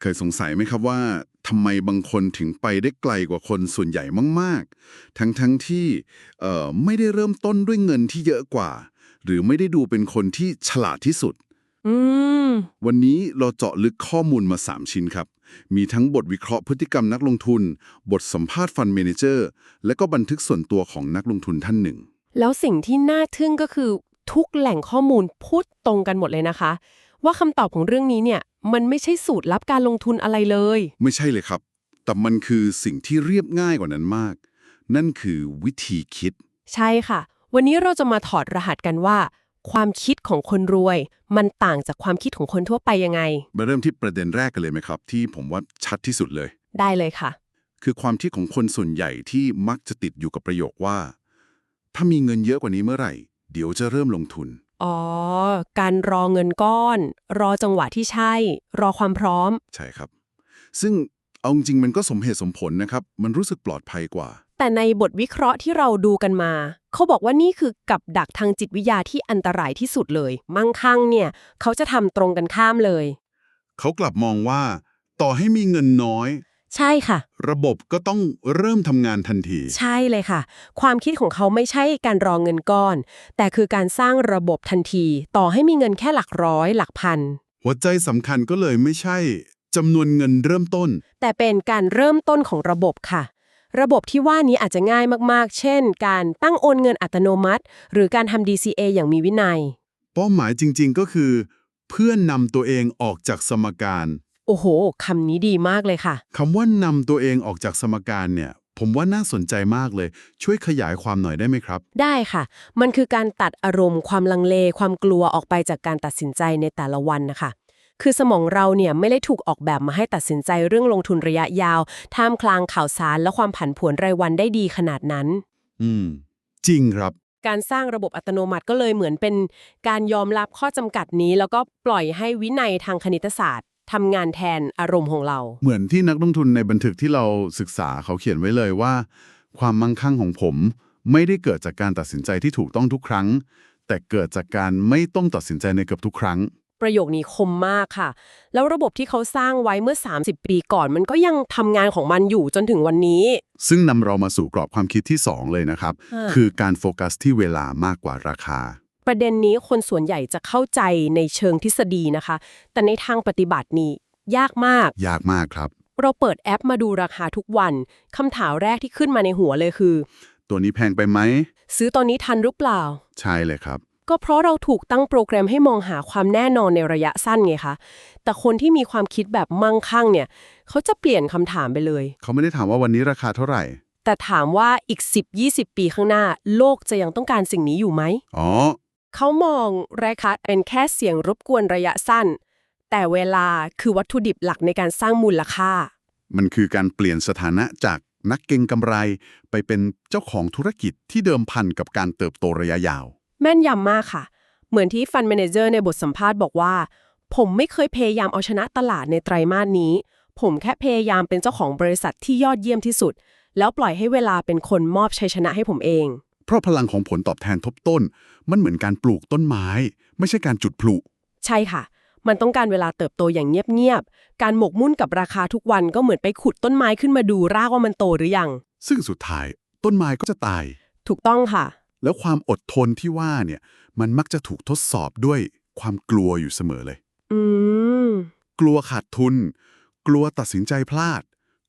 เคยสงสัยไหมครับว่าทำไมบางคนถึงไปได้ไกลกว่าคนส่วนใหญ่มาก ๆ ทั้งๆทที่เอ่อไม่ได้เริ่มต้นด้วยเงินที่เยอะกว่า หรือไม่ได้ดูเป็นคนที่ฉลาดที่สุด อืม วันนี้เราเจาะลึกข้อมูลมา 3 ชิ้นครับ มีทั้งบทวิเคราะห์พฤติกรรมนักลงทุน บทสัมภาษณ์ฟันเมนเจอร์ และก็บันทึกส่วนตัวของนักลงทุนท่านหนึ่ง แล้วสิ่งที่น่าทึ่งก็คือทุกแหล่งข้อมูลพูดตรงกันหมดเลยนะคะ ว่าคำตอบของเรื่องนี้เนี่ย มันไม่ใช่สูตรลับการลงทุนอะไรเลย ไม่ใช่เลยครับ แต่มันคือสิ่งที่เรียบง่ายกว่านั้นมาก นั่นคือวิธีคิด ใช่ค่ะ วันนี้เราจะมาถอดรหัสกันว่า ความคิดของคนรวย มันต่างจากความคิดของคนทั่วไปยังไง มาเริ่มที่ประเด็นแรกกันเลยไหมครับ ที่ผมว่าชัดที่สุดเลย ได้เลยค่ะ คือความคิดของคนส่วนใหญ่ที่มักจะติดอยู่กับประโยคว่า ถ้ามีเงินเยอะกว่านี้เมื่อไหร่ เดี๋ยวจะเริ่มลงทุน อ๋อ การรอเงินก้อน รอจังหวะที่ใช่ รอความพร้อม ใช่ครับ ซึ่งเอาจริงๆมันก็สมเหตุสมผลนะครับ มันรู้สึกปลอดภัยกว่า แต่ในบทวิเคราะห์ที่เราดูกันมา เขาบอกว่านี่คือกับดักทางจิตวิทยาที่อันตรายที่สุดเลย มั่งคั่งเนี่ย เขาจะทำตรงกันข้ามเลย เขากลับมองว่า ต่อให้มีเงินน้อย ใช่ค่ะ ระบบก็ต้องเริ่มทำงานทันที ใช่เลยค่ะ ความคิดของเขาไม่ใช่การรอเงินก้อน แต่คือการสร้างระบบทันที ต่อให้มีเงินแค่หลักร้อย หลักพัน หัวใจสำคัญก็เลยไม่ใช่จำนวนเงินเริ่มต้น แต่เป็นการเริ่มต้นของระบบค่ะ ระบบที่ว่านี้อาจจะง่ายมากๆ เช่น การตั้งโอนเงินอัตโนมัติ หรือการทำ DCA อย่างมีวินัย เป้าหมายจริง ๆ ก็คือ เพื่อนนำตัวเองออกจากสมการ โอ้โหคำนี้ดีมากเลยค่ะ คำว่านำตัวเองออกจากสมการเนี่ย ผมว่าน่าสนใจมากเลย ช่วยขยายความหน่อยได้ไหมครับ ได้ค่ะ มันคือการตัดอารมณ์ความลังเล ความกลัวออกไปจากการตัดสินใจในแต่ละวันนะคะ คือสมองเราเนี่ยไม่ได้ถูกออกแบบมาให้ตัดสินใจเรื่องลงทุนระยะยาว ท่ามกลางข่าวสารและความผันผวนรายวันได้ดีขนาดนั้น อืม จริงครับ การสร้างระบบอัตโนมัติก็เลยเหมือนเป็น การยอมรับข้อจำกัดนี้ แล้วก็ปล่อยให้วินัยทางคณิตศาสตร์ ทำงานแทนอารมณ์ของเรา เหมือนที่นักลงทุนในบันทึกที่เราศึกษาเขาเขียนไว้เลยว่า ความมั่งคั่งของผมไม่ได้เกิดจากการตัดสินใจที่ถูกต้องทุกครั้ง แต่เกิดจากการไม่ต้องตัดสินใจในเกือบทุกครั้ง ประโยคนี้คมมากค่ะ แล้วระบบที่เขาสร้างไว้เมื่อ 30 ปีก่อน มันก็ยังทำงานของมันอยู่จนถึงวันนี้ ซึ่งนำเรามาสู่กรอบความคิดที่ 2 เลยนะครับอ่าคือการโฟกัสที่เวลามากกว่าราคา ประเด็นนี้คนส่วนใหญ่จะเข้าใจในเชิงทฤษฎีนะคะ แต่ในทางปฏิบัตินี่ยากมาก ยากมากครับ เราเปิดแอปมาดูราคาทุกวันคำถามแรกที่ขึ้นมาในหัวเลยคือ ตัวนี้แพงไปไหม ซื้อตอนนี้ทันหรือเปล่า ใช่เลยครับ ก็เพราะเราถูกตั้งโปรแกรมให้มองหาความแน่นอนในระยะสั้นไงคะ แต่คนที่มีความคิดแบบมั่งคั่งเนี่ย เขาจะเปลี่ยนคำถามไปเลย เขาไม่ได้ถามว่าวันนี้ราคาเท่าไหร่ แต่ถามว่าอีก 10-20 ปีข้างหน้า โลกจะยังต้องการสิ่งนี้อยู่ไหมอ๋อ เขามองราคาเป็นแค่เสียงรบกวนระยะสั้น แต่เวลาคือวัตถุดิบหลักในการสร้างมูลค่า มันคือการเปลี่ยนสถานะจากนักเก็งกำไร ไปเป็นเจ้าของธุรกิจที่เดิมพันกับการเติบโตระยะยาว แม่นยำมากค่ะ เหมือนที่ฟันเมเนเจอร์ในบทสัมภาษณ์บอกว่า ผมไม่เคยพยายามเอาชนะตลาดในไตรมาสนี้ ผมแค่พยายามเป็นเจ้าของบริษัทที่ยอดเยี่ยมที่สุด แล้วปล่อยให้เวลาเป็นคนมอบชัยชนะให้ผมเอง เพราะพลังของผลตอบแทนทบต้น มันเหมือนการปลูกต้นไม้ ไม่ใช่การจุดพลุใช่ค่ะ มันต้องการเวลาเติบโตอย่างเงียบๆ การหมกมุ่นกับราคาทุกวันก็เหมือนไปขุดต้นไม้ขึ้นมาดูรากว่ามันโตหรือยัง ซึ่งสุดท้ายต้นไม้ก็จะตาย ถูกต้องค่ะ แล้วความอดทนที่ว่าเนี่ย มันมักจะถูกทดสอบด้วยความกลัวอยู่เสมอเลย อืม กลัวขาดทุน กลัวตัดสินใจพลาด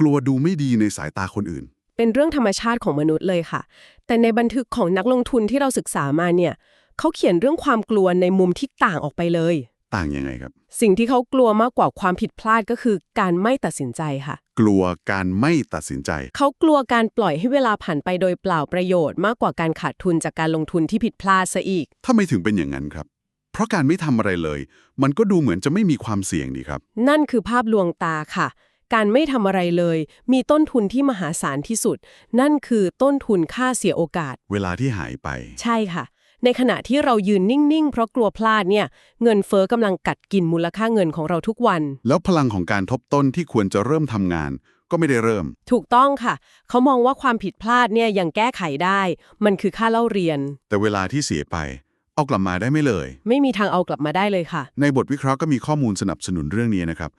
กลัวดูไม่ดีในสายตาคนอื่น เป็นเรื่องธรรมชาติของมนุษย์เลยค่ะ แต่ในบันทึกของนักลงทุนที่เราศึกษามาเนี่ยเขาเขียนเรื่องความกลัวในมุมที่ต่างออกไปเลย ต่างยังไงครับ สิ่งที่เขากลัวมากกว่าความผิดพลาดก็คือการไม่ตัดสินใจค่ะ กลัวการไม่ตัดสินใจ เขากลัวการปล่อยให้เวลาผ่านไปโดยเปล่าประโยชน์ มากกว่าการขาดทุนจากการลงทุนที่ผิดพลาดซะอีกถ้าไม่ถึงเป็นอย่างนั้นครับ เพราะการไม่ทำอะไรเลย มันก็ดูเหมือนจะไม่มีความเสี่ยงดีครับ นั่นคือภาพลวงตาค่ะ การไม่ทำอะไรเลย มีต้นทุนที่มหาศาลที่สุด นั่นคือต้นทุนค่าเสียโอกาส เวลาที่หายไป ใช่ค่ะ ในขณะที่เรายืนนิ่ง ๆ เพราะกลัวพลาดเนี่ย เงินเฟอ้อกำลังกัดกินมูลค่าเงินของเราทุกวัน แล้วพลังของการทบต้นที่ควรจะเริ่มทำงาน ก็ไม่ได้เริ่ม ถูกต้องค่ะ เขามองว่าความผิดพลาดเนี่ยยังแก้ไขได้ มันคือค่าเล่าเรียน แต่เวลาที่เสียไป เอากลับมาได้ไม่เลย ไม่มีทางเอากลับมาได้เลยค่ะ ในบทวิเคราะห์ก็มีข้อมูลสนับสนุนเรื่องนี้นะครับ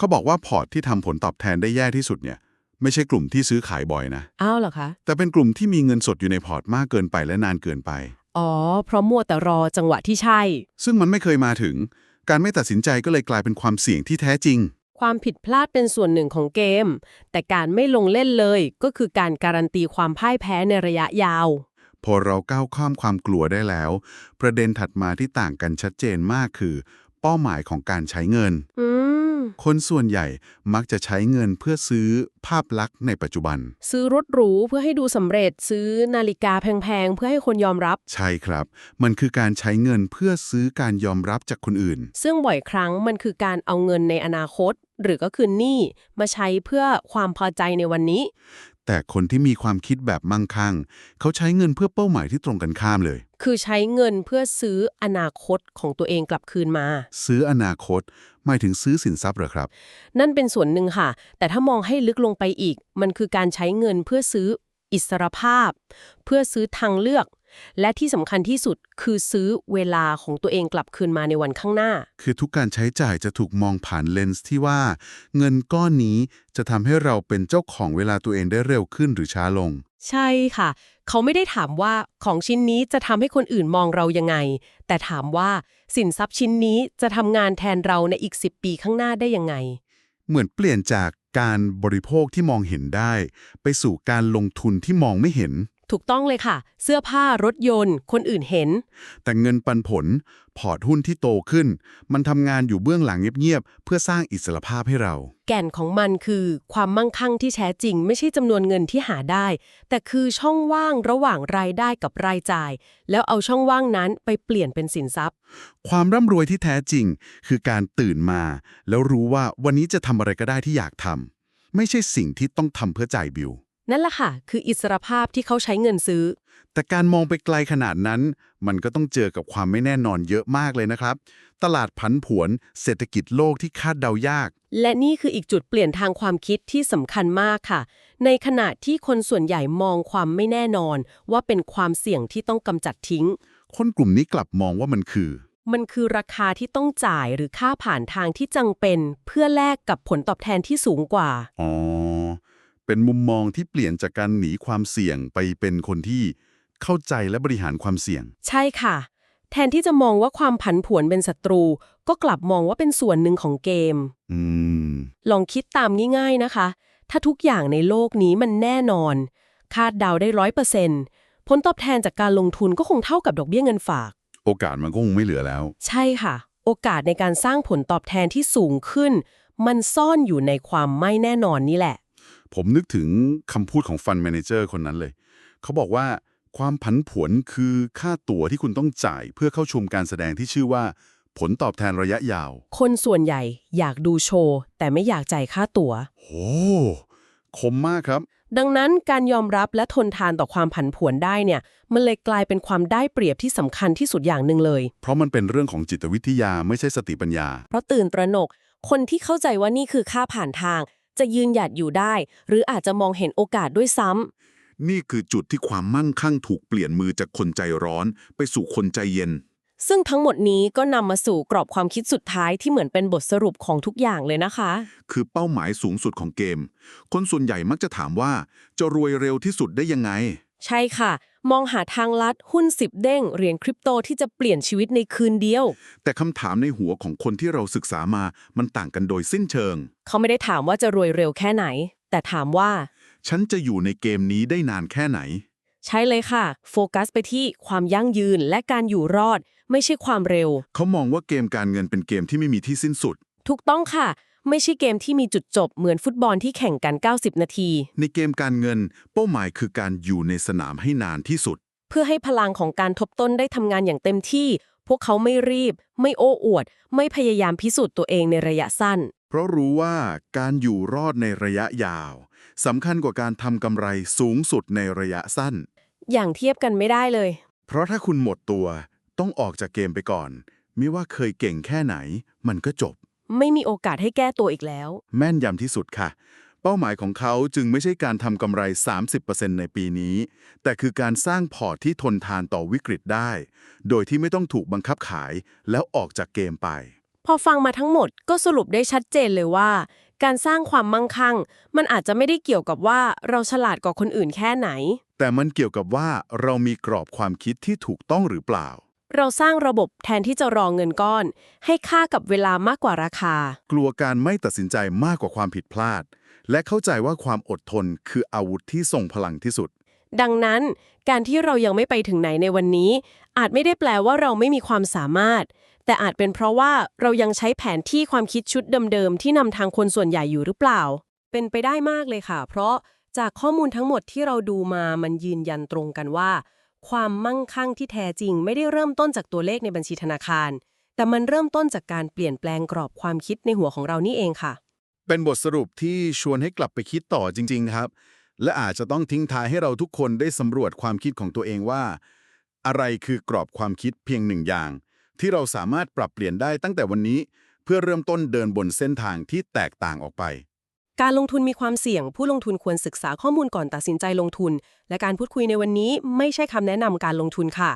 เขาบอกว่าพอร์ตที่ทำผลตอบแทนได้แย่ที่สุดเนี่ย ไม่ใช่กลุ่มที่ซื้อขายบ่อยนะอ้าวเหรอคะ แต่เป็นกลุ่มที่มีเงินสดอยู่ในพอร์ตมากเกินไปและนานเกินไป อ๋อ เพราะมัวแต่รอจังหวะที่ใช่ ซึ่งมันไม่เคยมาถึง การไม่ตัดสินใจก็เลยกลายเป็นความเสี่ยงที่แท้จริง ความผิดพลาดเป็นส่วนหนึ่งของเกม แต่การไม่ลงเล่นเลยก็คือการการันตีความพ่ายแพ้ในระยะยาว พอเราก้าวข้ามความกลัวได้แล้ว ประเด็นถัดมาที่ต่างกันชัดเจนมากคือ เป้าหมายของการใช้เงิน อืม คนส่วนใหญ่มักจะใช้เงินเพื่อซื้อภาพลักษณ์ในปัจจุบัน ซื้อรถหรูเพื่อให้ดูสำเร็จซื้อนาฬิกาแพงๆ เพื่อให้คนยอมรับ ใช่ครับ มันคือการใช้เงินเพื่อซื้อการยอมรับจากคนอื่น ซึ่งบ่อยครั้งมันคือการเอาเงินในอนาคต หรือก็คือหนี้มาใช้เพื่อความพอใจในวันนี้ แต่คนที่มีความคิดแบบมั่งคั่ง เขาใช้เงินเพื่อเป้าหมายที่ตรงกันข้ามเลย คือใช้เงินเพื่อซื้ออนาคตของตัวเองกลับคืนมา ซื้ออนาคตหมายถึงซื้อสินทรัพย์เหรอครับ นั่นเป็นส่วนหนึ่งค่ะ แต่ถ้ามองให้ลึกลงไปอีก มันคือการใช้เงินเพื่อซื้ออิสรภาพ เพื่อซื้อทางเลือก และที่สำคัญที่สุดคือซื้อเวลาของตัวเองกลับคืนมาในวันข้างหน้า คือทุกการใช้จ่ายจะถูกมองผ่านเลนส์ที่ว่า เงินก้อนนี้จะทำให้เราเป็นเจ้าของเวลาตัวเองได้เร็วขึ้นหรือช้าลง ใช่ค่ะ เขาไม่ได้ถามว่าของชิ้นนี้จะทำให้คนอื่นมองเรายังไง แต่ถามว่าสินทรัพย์ชิ้นนี้จะทำงานแทนเราในอีก 10 ปีข้างหน้าได้ยังไง เหมือนเปลี่ยนจากการบริโภคที่มองเห็นได้ ไปสู่การลงทุนที่มองไม่เห็น ถูกต้องเลยค่ะ เสื้อผ้ารถยนต์ คนอื่นเห็น แต่เงินปันผล พอร์ตหุ้นที่โตขึ้น มันทำงานอยู่เบื้องหลังเงียบๆ เพื่อสร้างอิสรภาพให้เรา แก่นของมันคือความมั่งคั่งที่แท้จริง ไม่ใช่จำนวนเงินที่หาได้ แต่คือช่องว่างระหว่างรายได้กับรายจ่าย แล้วเอาช่องว่างนั้นไปเปลี่ยนเป็นสินทรัพย์ ความร่ำรวยที่แท้จริง คือการตื่นมา แล้วรู้ว่าวันนี้จะทำอะไรก็ได้ที่อยากทำไม่ใช่สิ่งที่ต้องทำเพื่อจ่ายบิล นั่นแหละค่ะ คืออิสรภาพที่เขาใช้เงินซื้อ แต่การมองไปไกลขนาดนั้น มันก็ต้องเจอกับความไม่แน่นอนเยอะมากเลยนะครับ ตลาดผันผวน เศรษฐกิจโลกที่คาดเดายาก และนี่คืออีกจุดเปลี่ยนทางความคิดที่สำคัญมากค่ะ ในขณะที่คนส่วนใหญ่มองความไม่แน่นอน ว่าเป็นความเสี่ยงที่ต้องกำจัดทิ้ง คนกลุ่มนี้กลับมองว่ามันคือ มันคือราคาที่ต้องจ่ายหรือค่าผ่านทางที่จังเป็น เพื่อแลกกับผลตอบแทนที่สูงกว่า อ๋อ เป็นมุมมองที่เปลี่ยนจากการหนีความเสี่ยงไปเป็นคนที่เข้าใจและบริหารความเสี่ยง ใช่ค่ะ แทนที่จะมองว่าความผันผวนเป็นศัตรู ก็กลับมองว่าเป็นส่วนหนึ่งของเกม อืม ลองคิดตามง่ายๆนะคะ ถ้าทุกอย่างในโลกนี้มันแน่นอน คาดเดาได้ร้อยเปอร์เซ็นต์ผลตอบแทนจากการลงทุนก็คงเท่ากับดอกเบี้ยเงินฝาก โอกาสมันก็คงไม่เหลือแล้ว ใช่ค่ะ โอกาสในการสร้างผลตอบแทนที่สูงขึ้น มันซ่อนอยู่ในความไม่แน่นอนนี่แหละ ผมนึกถึงคำพูดของฟันแมเนเจอร์คนนั้นเลย เขาบอกว่าความผันผวนคือค่าตั๋วที่คุณต้องจ่ายเพื่อเข้าชมการแสดงที่ชื่อว่า ผลตอบแทนระยะยาว คนส่วนใหญ่อยากดูโชว์ แต่ไม่อยากจ่ายค่าตั๋วโหคมมากครับ ดังนั้นการยอมรับและทนทานต่อความผันผวนได้เนี่ย มันเลยกลายเป็นความได้เปรียบที่สำคัญที่สุดอย่างหนึ่งเลย เพราะมันเป็นเรื่องของจิตวิทยาไม่ใช่สติปัญญา เพราะตื่นตระหนก คนที่เข้าใจว่านี่คือค่าผ่านทาง จะยืนหยัดอยู่ได้ หรืออาจจะมองเห็นโอกาสด้วยซ้ำ นี่คือจุดที่ความมั่งคั่งถูกเปลี่ยนมือจากคนใจร้อน ไปสู่คนใจเย็น ซึ่งทั้งหมดนี้ก็นำมาสู่กรอบความคิดสุดท้ายที่เหมือนเป็นบทสรุปของทุกอย่างเลยนะคะ คือเป้าหมายสูงสุดของเกม คนส่วนใหญ่มักจะถามว่าจะรวยเร็วที่สุดได้ยังไง ใช่ค่ะ มองหาทางลัดหุ้นสิบเด้งเหรียญคริปโตที่จะเปลี่ยนชีวิตในคืนเดียว แต่คำถามในหัวของคนที่เราศึกษามามันต่างกันโดยสิ้นเชิง เขาไม่ได้ถามว่าจะรวยเร็วแค่ไหน แต่ถามว่า ฉันจะอยู่ในเกมนี้ได้นานแค่ไหน ใช่เลยค่ะ โฟกัสไปที่ความยั่งยืนและการอยู่รอด ไม่ใช่ความเร็ว เขามองว่าเกมการเงินเป็นเกมที่ไม่มีที่สิ้นสุด ถูกต้องค่ะ ไม่ใช่เกมที่มีจุดจบเหมือนฟุตบอลที่แข่งกัน 90 นาที ในเกมการเงิน เป้าหมายคือการอยู่ในสนามให้นานที่สุด เพื่อให้พลังของการทบต้นได้ทำงานอย่างเต็มที่ พวกเขาไม่รีบ ไม่โอ้อวด ไม่พยายามพิสูจน์ตัวเองในระยะสั้น เพราะรู้ว่าการอยู่รอดในระยะยาวสำคัญกว่าการทำกำไรสูงสุดในระยะสั้น อย่างเทียบกันไม่ได้เลย เพราะถ้าคุณหมดตัว ต้องออกจากเกมไปก่อน ไม่ว่าเคยเก่งแค่ไหน มันก็จบ ไม่มีโอกาสให้แก้ตัวอีกแล้ว แม่นยำที่สุดค่ะ เป้าหมายของเขาจึงไม่ใช่การทำกำไร 30%ในปีนี้ แต่คือการสร้างพอร์ตที่ทนทานต่อวิกฤตได้ โดยที่ไม่ต้องถูกบังคับขายแล้วออกจากเกมไป พอฟังมาทั้งหมดก็สรุปได้ชัดเจนเลยว่า การสร้างความมั่งคั่ง มันอาจจะไม่ได้เกี่ยวกับว่าเราฉลาดกว่าคนอื่นแค่ไหน แต่มันเกี่ยวกับว่าเรามีกรอบความคิดที่ถูกต้องหรือเปล่า เราสร้างระบบแทนที่จะรอเงินก้อน ให้ค่ากับเวลามากกว่าราคา กลัวการไม่ตัดสินใจมากกว่าความผิดพลาด และเข้าใจว่าความอดทนคืออาวุธที่ทรงพลังที่สุด ดังนั้น การที่เรายังไม่ไปถึงไหนในวันนี้ อาจไม่ได้แปลว่าเราไม่มีความสามารถ แต่อาจเป็นเพราะว่าเรายังใช้แผนที่ความคิดชุดเดิมๆที่นำทางคนส่วนใหญ่อยู่หรือเปล่า เป็นไปได้มากเลยค่ะ เพราะจากข้อมูลทั้งหมดที่เราดูมามันยืนยันตรงกันว่า ความมั่งคั่งที่แท้จริงไม่ได้เริ่มต้นจากตัวเลขในบัญชีธนาคาร แต่มันเริ่มต้นจากการเปลี่ยนแปลงกรอบความคิดในหัวของเรานี่เองค่ะ เป็นบทสรุปที่ชวนให้กลับไปคิดต่อจริง ๆ ครับ และอาจจะต้องทิ้งท้ายให้เราทุกคนได้สำรวจความคิดของตัวเองว่า อะไรคือกรอบความคิดเพียงหนึ่งอย่าง ที่เราสามารถปรับเปลี่ยนได้ตั้งแต่วันนี้ เพื่อเริ่มต้นเดินบนเส้นทางที่แตกต่างออกไป การลงทุนมีความเสี่ยง ผู้ลงทุนควรศึกษาข้อมูลก่อนตัดสินใจลงทุน และการพูดคุยในวันนี้ไม่ใช่คำแนะนำการลงทุนค่ะ